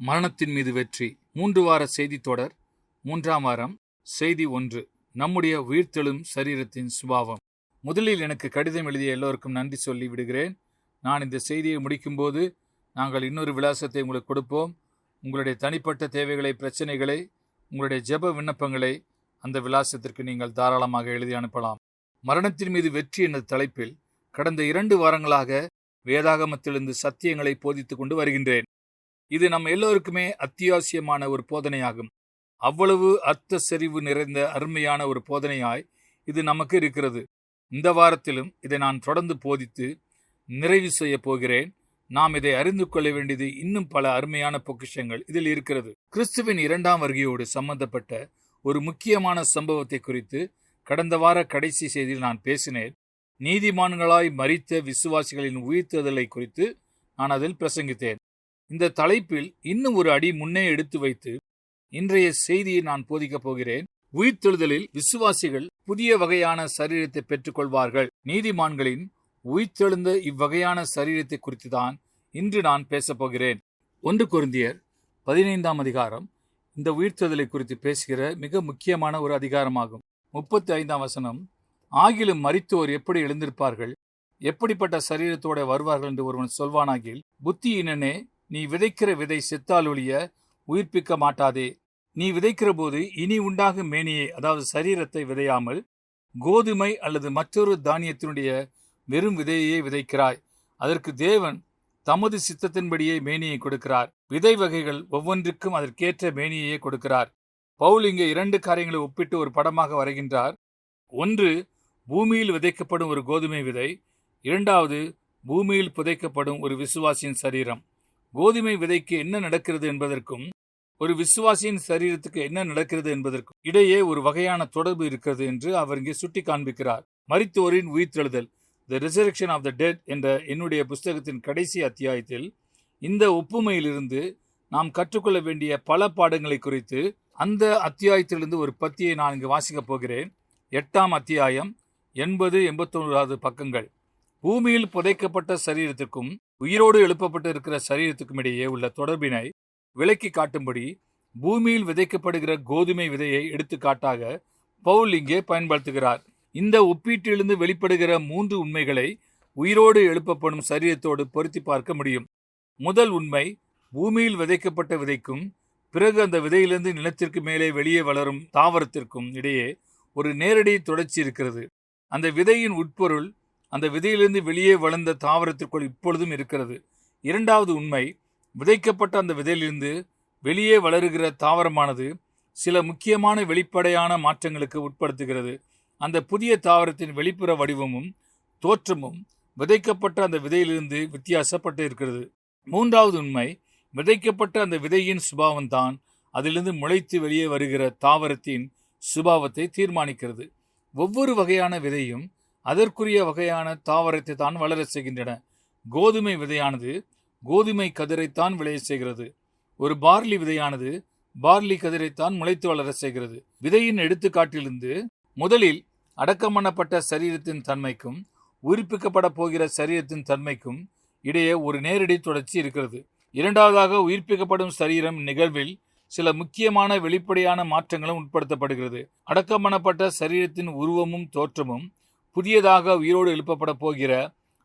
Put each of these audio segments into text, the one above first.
மரணத்தின் மீது வெற்றி. மூன்று வார செய்தி தொடர். மூன்றாம் வாரம் செய்தி ஒன்று. நம்முடைய உயிர்த்தெழும் சரீரத்தின் சுபாவம். முதலில் எனக்கு கடிதம் எழுதிய எல்லோருக்கும் நன்றி சொல்லி விடுகிறேன். நான் இந்த செய்தியை முடிக்கும்போது நாங்கள் இன்னொரு விலாசத்தை உங்களுக்கு கொடுப்போம். உங்களுடைய தனிப்பட்ட தேவைகளை பிரச்சனைகளை உங்களுடைய ஜெப விண்ணப்பங்களை அந்த விலாசத்திற்கு நீங்கள் தாராளமாக எழுதி அனுப்பலாம். மரணத்தின் மீது வெற்றி என்ற தலைப்பில் கடந்த இரண்டு வாரங்களாக வேதாகமத்திலிருந்து சத்தியங்களை போதித்துக் கொண்டு வருகின்றேன். இது நம் எல்லோருக்குமே அத்தியாவசியமான ஒரு போதனையாகும். அவ்வளவு அர்த்த செறிவு நிறைந்த அருமையான ஒரு போதனையாய் இது நமக்கு இருக்கிறது. இந்த வாரத்திலும் இதை நான் தொடர்ந்து போதித்து நிறைவு செய்ய போகிறேன். நாம் இதை அறிந்து கொள்ள வேண்டியது இன்னும் பல அருமையான பொக்கிஷங்கள் இதில் இருக்கிறது. கிறிஸ்துவின் இரண்டாம் வருகையோடு சம்பந்தப்பட்ட ஒரு முக்கியமான சம்பவத்தை குறித்து கடந்த வார கடைசி செய்தியில் நான் பேசினேன். நீதிமான்களாய் மறித்த விசுவாசிகளின் உயிர்த்ததலை குறித்து நான் அதில் பிரசங்கித்தேன். இந்த தலைப்பில் இன்னும் ஒரு அடி முன்னே எடுத்து வைத்து இன்றைய செய்தியை நான் போதிக்கப் போகிறேன். உயிர்த்தெழுதலில் விசுவாசிகள் புதிய வகையான சரீரத்தை பெற்றுக்கொள்வார்கள். நீதிமான்களின் உயிர்த்தெழுந்த இவ்வகையான சரீரத்தை குறித்து தான் இன்று நான் பேசப் போகிறேன். ஒன்று குருந்தியர் பதினைந்தாம் அதிகாரம் இந்த உயிர்த்தெழுதலை குறித்து பேசுகிற மிக முக்கியமான ஒரு அதிகாரமாகும். முப்பத்தி ஐந்தாம் வசனம் ஆகிலும் மறித்தோர் எப்படி எழுந்திருப்பார்கள்? எப்படிப்பட்ட சரீரத்தோட வருவார்கள்? என்று ஒருவன் சொல்வானாகில் புத்தியினனே நீ விதைக்கிற விதை செத்தால் ஒழிய உயிர்ப்பிக்க மாட்டாதே. நீ விதைக்கிற போது இனி உண்டாகும் மேனியை அதாவது சரீரத்தை விதையாமல் கோதுமை அல்லது மற்றொரு தானியத்தினுடைய வெறும் விதையையே விதைக்கிறாய். அதற்கு தேவன் தமது சித்தத்தின்படியே மேனியை கொடுக்கிறார். விதை வகைகள் ஒவ்வொன்றுக்கும் அதற்கேற்ற மேனியையே கொடுக்கிறார். பவுல் இங்கே இரண்டு காரியங்களை ஒப்பிட்டு ஒரு படமாக வரைகின்றார். ஒன்று பூமியில் விதைக்கப்படும் ஒரு கோதுமை விதை. இரண்டாவது பூமியில் புதைக்கப்படும் ஒரு விசுவாசியின் சரீரம். கோதுமை விதைக்கு என்ன நடக்கிறது என்பதற்கும் ஒரு விசுவாசியின் சரீரத்துக்கு என்ன நடக்கிறது என்பதற்கும் இடையே ஒரு வகையான தொடர்பு இருக்கிறது என்று அவர் இங்கே சுட்டி காண்பிக்கிறார் மரித்தோரின் உயிர்த்தெழுதல் the resurrection of the dead என்ற என்னுடைய புஸ்தகத்தின் கடைசி அத்தியாயத்தில் இந்த ஒப்புமையிலிருந்து நாம் கற்றுக்கொள்ள வேண்டிய பல பாடங்களை குறித்து அந்த அத்தியாயத்திலிருந்து ஒரு பத்தியை நான் இங்கு வாசிக்கப் போகிறேன். எட்டாம் அத்தியாயம் எண்பது எண்பத்தொன்றாவது பக்கங்கள். பூமியில் புதைக்கப்பட்ட சரீரத்துக்கும் உயிரோடு எழுப்பப்பட்டு இருக்கிற சரீரத்துக்கும் இடையே உள்ள தொடர்பினை விலக்கி காட்டும்படி பூமியில் விதைக்கப்படுகிற கோதுமை விதையை எடுத்துக்காட்டாக பவுல் இங்கே பயன்படுத்துகிறார். இந்த ஒப்பீட்டிலிருந்து வெளிப்படுகிற மூன்று உண்மைகளை உயிரோடு எழுப்பப்படும் சரீரத்தோடு பொருத்தி பார்க்க முடியும். முதல் உண்மை பூமியில் விதைக்கப்பட்ட விதைக்கும் பிறகு அந்த விதையிலிருந்து நிலத்திற்கு மேலே வெளியே வளரும் தாவரத்திற்கும் இடையே ஒரு நேரடி தொடர்ச்சி இருக்கிறது. அந்த விதையின் உட்பொருள் அந்த விதையிலிருந்து வெளியே வளர்ந்த தாவரத்திற்குள் இப்பொழுதும் இருக்கிறது. இரண்டாவது உண்மை விதைக்கப்பட்ட அந்த விதையிலிருந்து வெளியே வளருகிற தாவரமானது சில முக்கியமான வெளிப்படையான மாற்றங்களுக்கு உட்படுத்துகிறது. அந்த புதிய தாவரத்தின் வெளிப்புற வடிவமும் தோற்றமும் விதைக்கப்பட்ட அந்த விதையிலிருந்து வித்தியாசப்பட்டு இருக்கிறது. மூன்றாவது உண்மை விதைக்கப்பட்ட அந்த விதையின் சுபாவம் தான் அதிலிருந்து முளைத்து வெளியே வருகிற தாவரத்தின் சுபாவத்தை தீர்மானிக்கிறது. ஒவ்வொரு வகையான விதையும் அதற்குரிய வகையான தாவரத்தை தான் வளர செய்கின்றன. கோதுமை விதையானது கோதுமை கதிரைத்தான் விளைய செய்கிறது. ஒரு பார்லி விதையானது பார்லி கதிரைத்தான் முளைத்து வளர செய்கிறது. விதையின் எடுத்துக்காட்டிலிருந்து முதலில் அடக்கம் பண்ணப்பட்ட சரீரத்தின் தன்மைக்கும் உயிர்ப்பிக்கப்பட போகிற சரீரத்தின் தன்மைக்கும் இடையே ஒரு நேரடி தொடர்ச்சி இருக்கிறது. இரண்டாவதாக உயிர்ப்பிக்கப்படும் சரீரம் நிகழ்வில் சில முக்கியமான வெளிப்படையான மாற்றங்களும் உட்படுத்தப்படுகிறது. அடக்கம் பண்ணப்பட்ட சரீரத்தின் உருவமும் தோற்றமும் புதியதாக உயிரோடு எழுப்பப்பட போகிற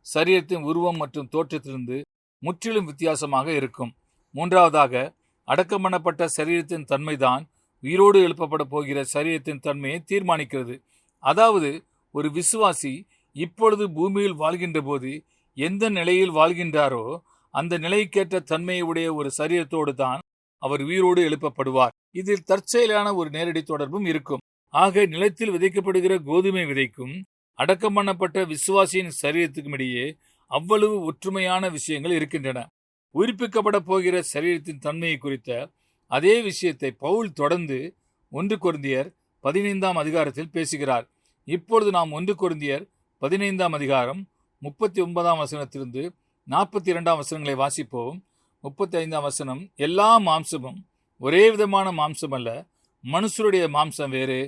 சரீரத்தின் உருவம் மற்றும் தோற்றத்திலிருந்து முற்றிலும் வித்தியாசமாக இருக்கும். மூன்றாவதாக அடக்கம் பண்ணப்பட்ட சரீரத்தின் தன்மைதான் உயிரோடு எழுப்பப்பட போகிற சரீரத்தின் தன்மையை தீர்மானிக்கிறது. அதாவது ஒரு விசுவாசி இப்பொழுது பூமியில் வாழ்கின்ற போது எந்த நிலையில் வாழ்கின்றாரோ அந்த நிலைக்கேற்ற தன்மையை உடைய ஒரு சரீரத்தோடு தான் அவர் உயிரோடு எழுப்பப்படுவார். இதில் தற்செயலான ஒரு நேரடி தொடர்பும் இருக்கும். ஆக நிலத்தில் விதைக்கப்படுகிற கோதுமை விதைக்கும் அடக்கம் பண்ணப்பட்ட விசுவாசியின் சரீரத்துக்கும் இடையே அவ்வளவு ஒற்றுமையான விஷயங்கள் இருக்கின்றன. உயிர்ப்பிக்கப்பட போகிற சரீரத்தின் தன்மையை குறித்த அதே விஷயத்தை பவுல் தொடர்ந்து ஒன்று குருந்தியர் பதினைந்தாம் அதிகாரத்தில் பேசுகிறார். இப்பொழுது நாம் ஒன்று குருந்தியர் பதினைந்தாம் அதிகாரம் முப்பத்தி ஒன்பதாம் வசனத்திலிருந்து நாற்பத்தி இரண்டாம் வசனங்களை வாசிப்போம். முப்பத்தி ஐந்தாம் வசனம் எல்லா மாம்சமும் ஒரே விதமான மாம்சம் அல்ல மனுஷருடைய மாம்சம் வேறு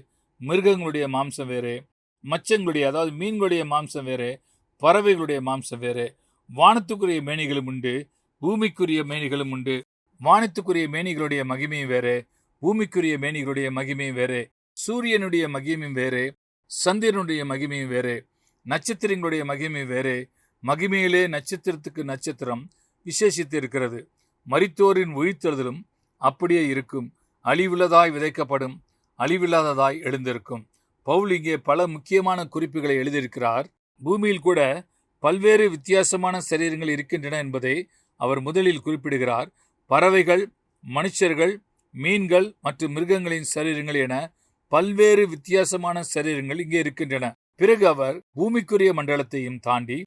மிருகங்களுடைய மாம்சம் வேறு மச்சங்களுடைய அதாவது மீன்களுடைய மாம்சம் வேறு பறவைகளுடைய மாம்சம் வேறு வானத்துக்குரிய மேனிகளும் உண்டு பூமிக்குரிய மேனிகளும் உண்டு வானத்துக்குரிய மேனிகளுடைய மகிமையும் வேறு பூமிக்குரிய மேனிகளுடைய மகிமையும் வேறு சூரியனுடைய மகிமையும் வேறு சந்திரனுடைய மகிமையும் வேறு நட்சத்திரங்களுடைய மகிமை வேறு மகிமையிலே நட்சத்திரத்துக்கு நட்சத்திரம் விசேஷித்து இருக்கிறது மரித்தோரின் உயிர்த்தெழுதலும் அப்படியே இருக்கும். அழிவுள்ளதாய் விதைக்கப்படும் அழிவில்லாததாய் எழுந்திருக்கும். பவுல் இங்கே பல முக்கியமான குறிப்புகளை எழுதியிருக்கிறார். பூமியில் கூட பல்வேறு வித்தியாசமான சரீரங்கள் இருக்கின்றன என்பதை அவர் முதலில் குறிப்பிடுகிறார். பறவைகள் மனுஷர்கள் மீன்கள் மற்றும் மிருகங்களின் சரீரங்கள் என பல்வேறு வித்தியாசமான சரீரங்கள் இங்கே இருக்கின்றன. பிறகு அவர் பூமிக்குரிய மண்டலத்தையும் தாண்டி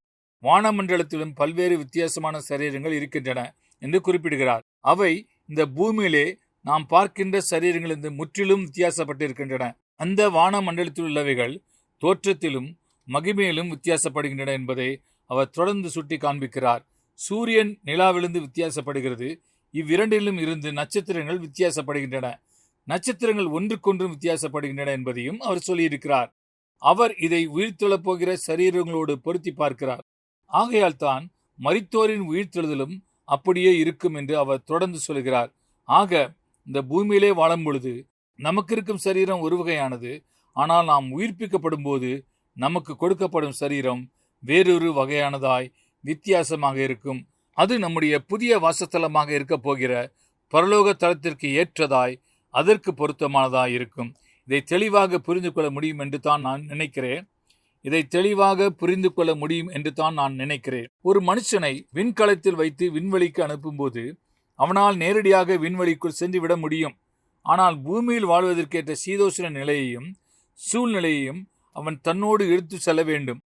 வானமண்டலத்திலும் பல்வேறு வித்தியாசமான சரீரங்கள் இருக்கின்றன என்று குறிப்பிடுகிறார். அவை இந்த பூமியிலே நாம் பார்க்கின்ற சரீரங்களிலிருந்து முற்றிலும் வித்தியாசப்பட்டிருக்கின்றன. அந்த வான மண்டலத்தில் உள்ளவைகள் தோற்றத்திலும் மகிமையிலும் வித்தியாசப்படுகின்றன என்பதை அவர் தொடர்ந்து சுட்டி காண்பிக்கிறார். சூரியன் நிலாவிலிருந்து வித்தியாசப்படுகிறது. இவ்விரண்டிலும் இருந்து நட்சத்திரங்கள் வித்தியாசப்படுகின்றன. நட்சத்திரங்கள் ஒன்றுக்கொன்றும் வித்தியாசப்படுகின்றன என்பதையும் அவர் சொல்லியிருக்கிறார். அவர் இதை உயிர்த்தெழப் போகிற சரீரங்களோடு பொருத்தி பார்க்கிறார். ஆகையால் தான் மரித்தோரின் உயிர்த்தெழுதலும் அப்படியே இருக்கும் என்று அவர் தொடர்ந்து சொல்கிறார். ஆக இந்த பூமியிலே வாழும் பொழுது நமக்கு இருக்கும் சரீரம் ஒரு வகையானது. ஆனால் நாம் உயிர்ப்பிக்கப்படும் போது நமக்கு கொடுக்கப்படும் சரீரம் வேறொரு வகையானதாய் வித்தியாசமாக இருக்கும். அது நம்முடைய புதிய வாசத்தலமாக இருக்கப் போகிற பரலோக தளத்திற்கு ஏற்றதாய் அதற்கு பொருத்தமானதாய் இருக்கும். இதை தெளிவாக புரிந்து கொள்ள முடியும் என்று தான் நான் நினைக்கிறேன். இதை தெளிவாக புரிந்து கொள்ள முடியும் என்று தான் நான் நினைக்கிறேன். ஒரு மனுஷனை விண்கலத்தில் வைத்து விண்வெளிக்கு அனுப்பும்போது அவனால் நேரடியாக விண்வெளிக்குள் சென்று விட முடியும். ஆனால் பூமியில் வாழ்வதற்கேற்ற சீதோஷண நிலையையும் சூழ்நிலையையும் அவன் தன்னோடு எடுத்து செல்ல வேண்டும்.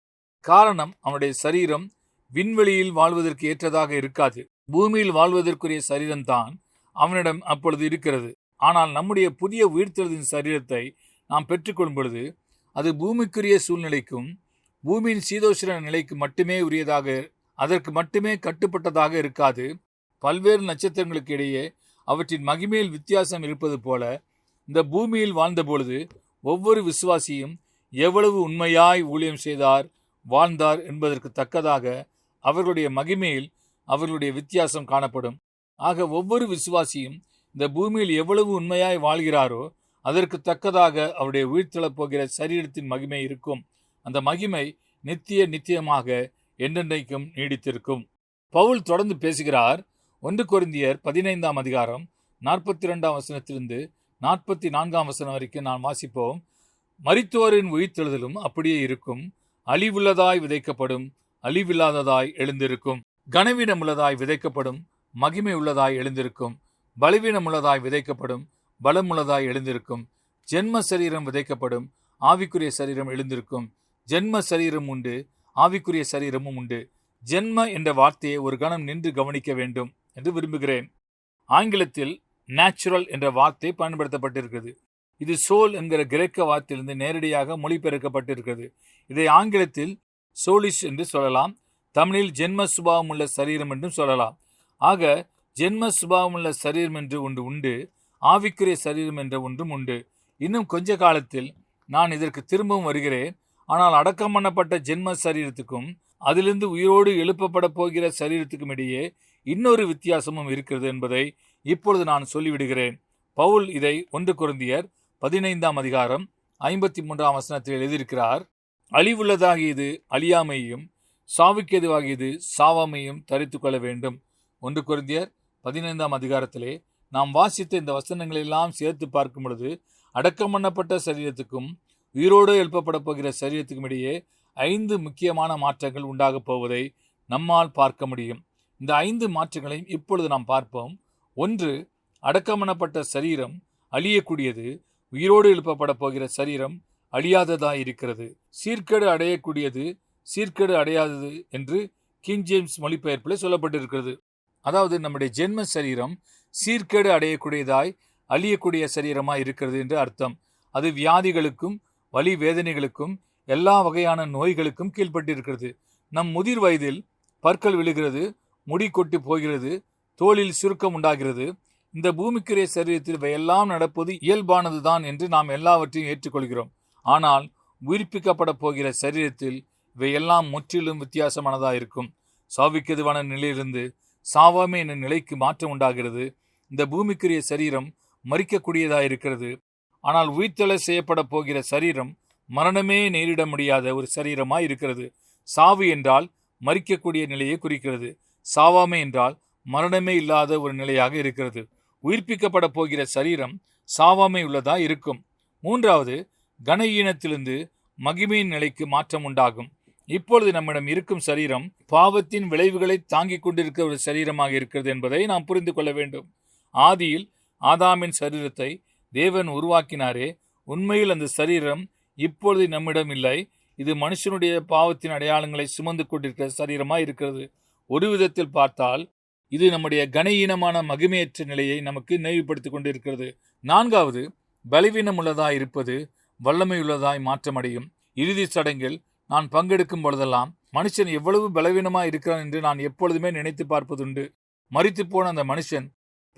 காரணம் அவனுடைய சரீரம் விண்வெளியில் வாழ்வதற்கு ஏற்றதாக இருக்காது. பூமியில் வாழ்வதற்குரிய சரீரம்தான் அவனிடம் அப்பொழுது இருக்கிறது. ஆனால் நம்முடைய புதிய உயிர்த்தெழுதின் சரீரத்தை நாம் பெற்றுக்கொள்ளும் பொழுது அது பூமிக்குரிய சூழ்நிலைக்கும் பூமியின் சீதோஷண நிலைக்கு மட்டுமே உரியதாக அதற்கு மட்டுமே கட்டுப்பட்டதாக இருக்காது. பல்வேறு நட்சத்திரங்களுக்கு இடையே அவற்றின் மகிமையில் வித்தியாசம் இருப்பது போல இந்த பூமியில் வாழ்ந்தபொழுது ஒவ்வொரு விசுவாசியும் எவ்வளவு உண்மையாய் ஊழியம் செய்தார் வாழ்ந்தார் என்பதற்கு தக்கதாக அவர்களுடைய மகிமையில் அவர்களுடைய வித்தியாசம் காணப்படும். ஆக ஒவ்வொரு விசுவாசியும் இந்த பூமியில் எவ்வளவு உண்மையாய் வாழ்கிறாரோ அதற்கு தக்கதாக அவருடைய உயிர்த்தெழப் போகிற சரீரத்தின் மகிமை இருக்கும். அந்த மகிமை நித்திய நித்தியமாக என்றென்றைக்கும் நீடித்திருக்கும். பவுல் தொடர்ந்து பேசுகிறார் ஒன்று கொரிந்தியர் பதினைந்தாம் அதிகாரம் நாற்பத்தி ரெண்டாம் வசனத்திலிருந்து நாற்பத்தி நான்காம் வசனம் வரைக்கும் நான் வாசிப்போம். மரித்தோரின் உயிர்த்தெழுதலும் அப்படியே இருக்கும். அழிவுள்ளதாய் விதைக்கப்படும். அழிவில்லாததாய் எழுந்திருக்கும். கனவீனமுள்ளதாய் விதைக்கப்படும். மகிமை உள்ளதாய் எழுந்திருக்கும். பலவீனமுள்ளதாய் விதைக்கப்படும். பலமுள்ளதாய் எழுந்திருக்கும். ஜென்ம சரீரம் விதைக்கப்படும். ஆவிக்குரிய சரீரம் எழுந்திருக்கும். ஜென்ம சரீரம் உண்டு. ஆவிக்குரிய சரீரமும் உண்டு. ஜென்ம என்ற வார்த்தையை ஒரு கணம் நின்று கவனிக்க வேண்டும். என்று விரும்புகிறேன். ஆங்கிலத்தில் நேச்சுரல் என்ற வார்த்தை பயன்படுத்தப்பட்டிருக்கிறது. இது சோல் என்கிற கிரேக்க வார்த்தையிலிருந்து நேரடியாக மொழிபெயர்க்கப்பட்டிருக்கிறது. இதை ஆங்கிலத்தில் சோலிஷ் என்று சொல்லலாம். தமிழில் ஜென்ம சுபாவம் உள்ள சரீரம் என்றும் சொல்லலாம். ஆக ஜென்ம சுபாவம் உள்ள சரீரம் என்று ஒன்று உண்டு ஆவிக்குரிய சரீரம் என்ற ஒன்றும் உண்டு. இன்னும் கொஞ்ச காலத்தில் நான் இதற்கு திரும்பவும் வருகிறேன். ஆனால் அடக்கம் பண்ணப்பட்ட ஜென்ம சரீரத்துக்கும் அதிலிருந்து உயிரோடு எழுப்பப்பட போகிற சரீரத்துக்கும் இடையே இன்னொரு வித்தியாசமும் இருக்கிறது என்பதை இப்பொழுது நான் சொல்லிவிடுகிறேன். பவுல் இதை ஒன்று குருந்தியர் பதினைந்தாம் அதிகாரம் ஐம்பத்தி மூன்றாம் வசனத்தில் எழுதியிருக்கிறார். அழிவுள்ளதாகியது அழியாமையும் சாவுக்கேதுவாகியது சாவாமையும் தரித்து கொள்ள வேண்டும். ஒன்று குருந்தியர் பதினைந்தாம் அதிகாரத்திலே நாம் வாசித்த இந்த வசனங்களெல்லாம் சேர்த்து பார்க்கும் பொழுது அடக்கம் பண்ணப்பட்ட சரீரத்துக்கும் உயிரோடு எழுப்பப்பட போகிற சரீரத்துக்கும் இடையே ஐந்து முக்கியமான மாற்றங்கள் உண்டாகப் போவதை நம்மால் பார்க்க முடியும். இந்த ஐந்து மாற்றங்களையும் இப்பொழுது நாம் பார்ப்போம். ஒன்று அடக்கமனப்பட்ட சரீரம் அழியக்கூடியது உயிரோடு எழுப்பப்பட போகிற சரீரம் அழியாததாக இருக்கிறது சீர்கேடு அடையக்கூடியது சீர்கேடு அடையாதது என்று கிங் ஜேம்ஸ் மொழிபெயர்ப்பில் சொல்லப்பட்டிருக்கிறது. அதாவது நம்முடைய ஜென்ம சரீரம் சீர்கேடு அடையக்கூடியதாய் அழியக்கூடிய சரீரமாக இருக்கிறது என்று அர்த்தம். அது வியாதிகளுக்கும் வலி வேதனைகளுக்கும் எல்லா வகையான நோய்களுக்கும் கீழ்பட்டிருக்கிறது நம் முதிர் வயதில் பற்கள் விழுகிறது முடி கொட்டி போகிறது தோளில் சுருக்கம் உண்டாகிறது. இந்த பூமிக்குரிய சரீரத்தில் இவையெல்லாம் நடப்பது இயல்பானதுதான் என்று நாம் எல்லாவற்றையும் ஏற்றுக்கொள்கிறோம். ஆனால் உயிர்ப்பிக்கப்பட போகிற சரீரத்தில் இவையெல்லாம் முற்றிலும் வித்தியாசமானதாக இருக்கும். சாவிக்கதுவான நிலையிலிருந்து சாவாமை என்ற நிலைக்கு மாற்றம் உண்டாகிறது. இந்த பூமிக்குரிய சரீரம் மறிக்கக்கூடியதாக இருக்கிறது. ஆனால் உயிர்த்தலை செய்யப்பட போகிற சரீரம் மரணமே நேரிட முடியாத ஒரு சரீரமாய் இருக்கிறது. சாவு என்றால் மறிக்கக்கூடிய நிலையை குறிக்கிறது. சாவாமை என்றால் மரணமே இல்லாத ஒரு நிலையாக இருக்கிறது. உயிர்ப்பிக்கப்பட போகிற சரீரம் சாவாமை உள்ளதா இருக்கும். மூன்றாவது கன ஈனத்திலிருந்து மகிமையின் நிலைக்கு மாற்றம் உண்டாகும். இப்பொழுது நம்மிடம் இருக்கும் சரீரம் பாவத்தின் விளைவுகளை தாங்கிக் கொண்டிருக்கிற ஒரு சரீரமாக இருக்கிறது என்பதை நாம் புரிந்து கொள்ள வேண்டும். ஆதியில் ஆதாமின் சரீரத்தை தேவன் உருவாக்கினாரே உண்மையில் அந்த சரீரம் இப்பொழுது நம்மிடம் இல்லை. இது மனுஷனுடைய பாவத்தின் அடையாளங்களை சுமந்து கொண்டிருக்கிற சரீரமாக இருக்கிறது. ஒரு விதத்தில் பார்த்தால் இது நம்முடைய கனஈனமான மகிமையற்ற நிலையை நமக்கு நினைவுபடுத்திக் கொண்டிருக்கிறது. நான்காவது பலவீனம் உள்ளதாய் இருப்பது வல்லமையுள்ளதாய் மாற்றமடையும். இறுதி சடங்கில் நான் பங்கெடுக்கும் பொழுதெல்லாம் மனுஷன் எவ்வளவு பலவீனமாக இருக்கிறான் என்று நான் எப்பொழுதுமே நினைத்து பார்ப்பதுண்டு. மறித்து போன அந்த மனுஷன்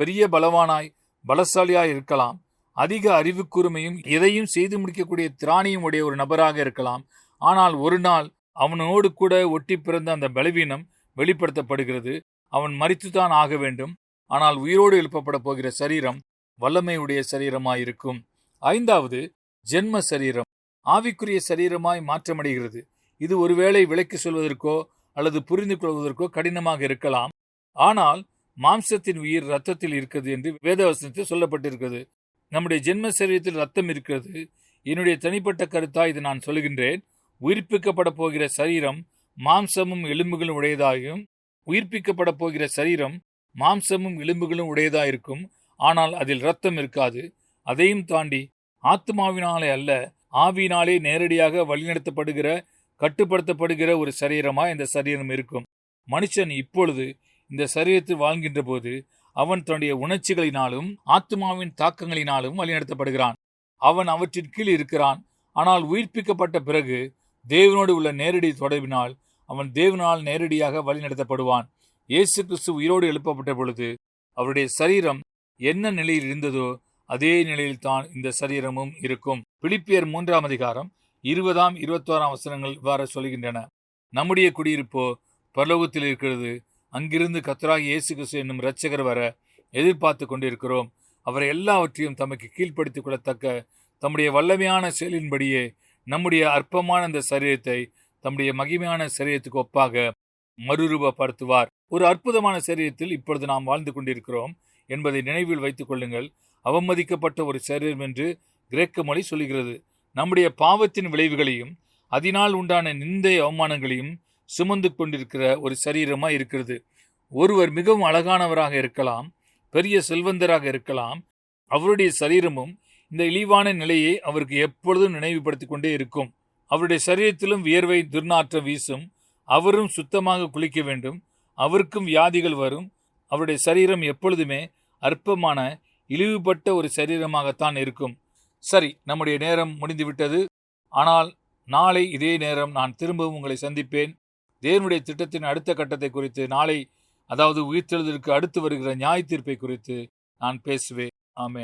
பெரிய பலவானாய் பலசாலியாய் இருக்கலாம். அதிக அறிவு கூர்மையும் எதையும் செய்து முடிக்கக்கூடிய திராணியும் உடைய ஒரு நபராக இருக்கலாம். ஆனால் ஒரு நாள் அவனோடு கூட ஒட்டி பிறந்த அந்த பலவீனம் வெளிப்படுத்தப்படுகிறது. அவன் மறித்துத்தான் ஆக வேண்டும். ஆனால் உயிரோடு எழுப்பப்பட போகிற சரீரம் வல்லமையுடைய சரீரமாயிருக்கும். ஐந்தாவது ஜென்ம சரீரம். ஆவிக்குரிய சரீரமாய் மாற்றமடைகிறது. இது ஒருவேளை விலைக்கு சொல்வதற்கோ அல்லது புரிந்து கொள்வதற்கோ கடினமாக இருக்கலாம். ஆனால் மாம்சத்தின் உயிர் ரத்தத்தில் இருக்கிறது என்று வேதவசனத்தில் சொல்லப்பட்டிருக்கிறது. நம்முடைய ஜென்ம சரீரத்தில் ரத்தம் இருக்கிறது. என்னுடைய தனிப்பட்ட கருத்தா இது நான் சொல்லுகின்றேன். உயிர்ப்பிக்கப்பட போகிற சரீரம் மாம்சமும் எலும்புகளும் உடையதாகும் உயிர்ப்பிக்கப்பட போகிற சரீரம் மாம்சமும் எலும்புகளும் உடையதாயிருக்கும். ஆனால் அதில் ரத்தம் இருக்காது. அதையும் தாண்டி ஆத்மாவினாலே அல்ல ஆவியினாலே நேரடியாக வழிநடத்தப்படுகிற கட்டுப்படுத்தப்படுகிற ஒரு சரீரமா இந்த சரீரம் இருக்கும். மனுஷன் இப்பொழுது இந்த சரீரத்தில் வாழ்கின்ற போது அவன் தன்னுடைய உணர்ச்சிகளினாலும் ஆத்மாவின் தாக்கங்களினாலும் வழிநடத்தப்படுகிறான். அவன் அவற்றின் கீழ் இருக்கிறான். ஆனால் உயிர்ப்பிக்கப்பட்ட பிறகு தேவனோடு உள்ள நேரடி தொடர்பினால் அவன் தேவனால் நேரடியாக வழிநடத்தப்படுவான். இயேசு கிறிஸ்து உயிரோடு எழுப்பப்பட்ட பொழுது அவருடைய சரீரம் என்ன நிலையில் இருந்ததோ அதே நிலையில் தான் இந்த சரீரமும் இருக்கும். பிலிப்பியர் மூன்றாம் அதிகாரம் இருபதாம் இருபத்தோராம் வசனங்கள் இவ்வாறு சொல்கின்றன. நம்முடைய குடியிருப்போ பரலோகத்தில் இருக்கிறது. அங்கிருந்து கத்தராகி இயேசு கிறிஸ்து என்னும் இரட்சகர் வர எதிர்பார்த்து கொண்டிருக்கிறோம். அவரை எல்லாவற்றையும் தமக்கு கீழ்ப்படுத்திக் கொள்ளத்தக்க தம்முடைய வல்லமையான செயலின்படியே நம்முடைய அற்பமான இந்த சரீரத்தை தம்முடைய மகிமையான சரீரத்துக்கு ஒப்பாக மறுரூபப்படுத்துவார். ஒரு அற்புதமான சரீரத்தில் இப்பொழுது நாம் வாழ்ந்து கொண்டிருக்கிறோம் என்பதை நினைவில் வைத்துக் கொள்ளுங்கள். அவமதிக்கப்பட்ட ஒரு சரீரம் என்று கிரேக்க மொழி சொல்கிறது நம்முடைய பாவத்தின் விளைவுகளையும் அதனால் உண்டான நிந்தை அவமானங்களையும் சுமந்து கொண்டிருக்கிற ஒரு சரீரமாக இருக்கிறது. ஒருவர் மிகவும் அழகானவராக இருக்கலாம் பெரிய செல்வந்தராக இருக்கலாம். அவருடைய சரீரமும் இந்த இழிவான நிலையை அவருக்கு எப்பொழுதும் நினைவுபடுத்திக் கொண்டே இருக்கும். அவருடைய சரீரத்திலும் வியர்வை துர்நாற்றம் வீசும். அவரும் சுத்தமாக குளிக்க வேண்டும். அவருக்கும் வியாதிகள் வரும். அவருடைய சரீரம் எப்பொழுதுமே அற்பமான இழிவுபட்ட ஒரு சரீரமாகத்தான் இருக்கும். சரி நம்முடைய நேரம் முடிந்துவிட்டது. ஆனால் நாளை இதே நேரம் நான் திரும்பவும் உங்களை சந்திப்பேன். தேவனுடைய திட்டத்தின் அடுத்த கட்டத்தை குறித்து நாளை அதாவது உயிர்த்தெழுதலுக்கு அடுத்து வருகிற நியாய தீர்ப்பை குறித்து நான் பேசுவேன். ஆமே